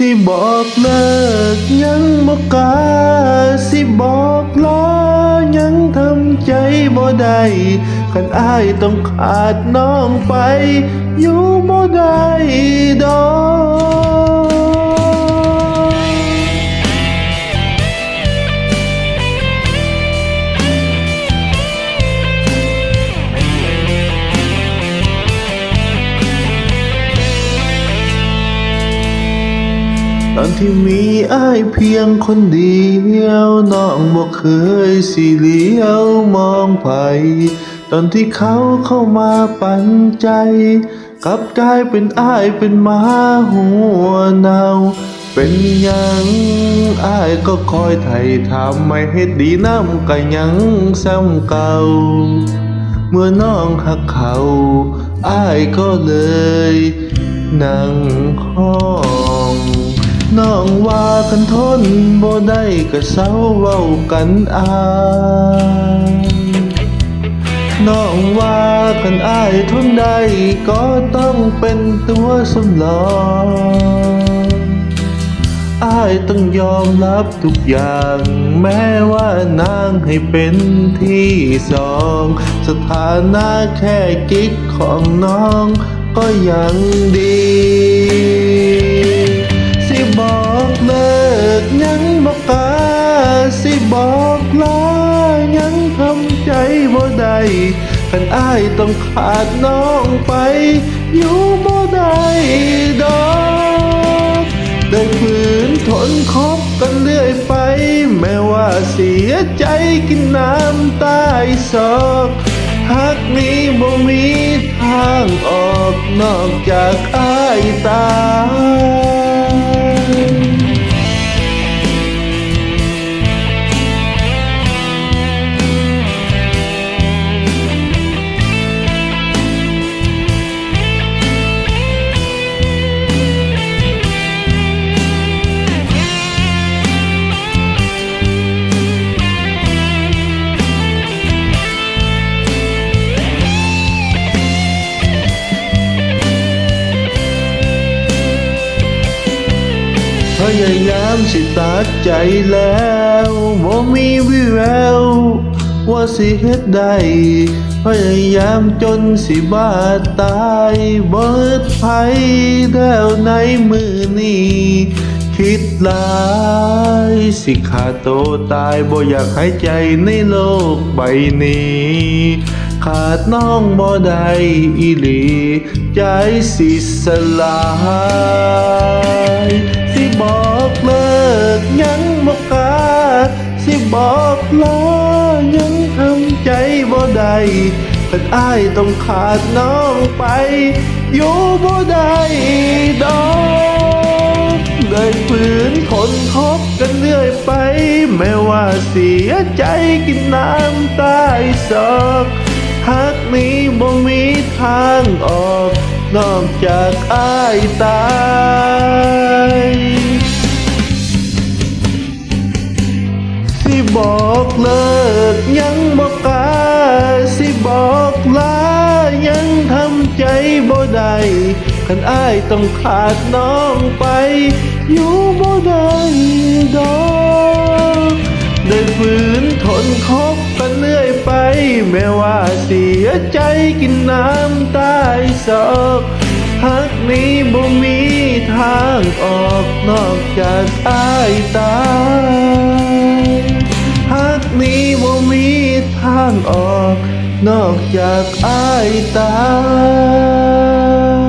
สิบอกเลิกยังบ่กล้าสิบอกลายังทำใจบ่ได้คันอ้ายต้องขาดน้องไป อยู่บ่ได้ดอก ตอนที่มีอ้ายเพียงคนเดียวน้องบ่เคยสิเหลียวมองไผตอนที่เขาเข้ามาปันใจกลับกลายเป็นอ้ายเป็นหมาหัวเนาเป็นยังอ้ายก็คอยไถ่ทำไม่เฮ็ดดีน้ำก็ยังซ้ำเก่า เมื่อน้องหักเขาอ้ายก็เลยนั่งห้อากันทนบ่ได้ก็เศร้าเว้ากันอายน้องว่ากันอายทนได้ก็ต้องเป็นตัวสำรองอายต้องยอมรับทุกอย่าง แม้ว่านางให้เป็นที่สอง สถานะแค่กิ๊กของน้องก็ยังดี คันอ้ายต้องขาดน้องไป อยู่บ่ได้ดอกได้ฝืนทนคบกันเรื่อยไป แม้ว่าเสียใจกินน้ำตายศอกหากนี้บ่มีทางออกนอกจากอ้ายตา ยพยายามสิตัดใจแล้วบ่มีวิแววว่าสิเฮ็ดได้พยายามจนสิบาดตายบ่ดไผแล้วในมือนี้คิดหลายสิขาดโตตายบ่อยากหายใจในโลกใบนี้ ขาดน้องบ่ได้อีหลี ใจสิสลาย บ่ได้คันอ้ายต้องขาดน้องไป อยู่บ่ได้ดอกได้ฝืนทนคบกันเรื่อยไป แม้ว่าเสียใจกินน้ำตายศอกหากนี้บ่มีทางออก นอกจากอ้ายตายสิบอกเลิกยังบอก บอกลายังทำใจบ่ได้คันอ้ายต้องขาดน้องไป อยู่บ่ได้ดอกได้ฝืนทนคบกันเรื่อยไป แม้ว่าเสียใจกินน้ำตายศอกหากนี้บ่มีทางออกนอกจากอ้ายตายหากนี้บ่มีทางออก นอกจากอ้ายตาย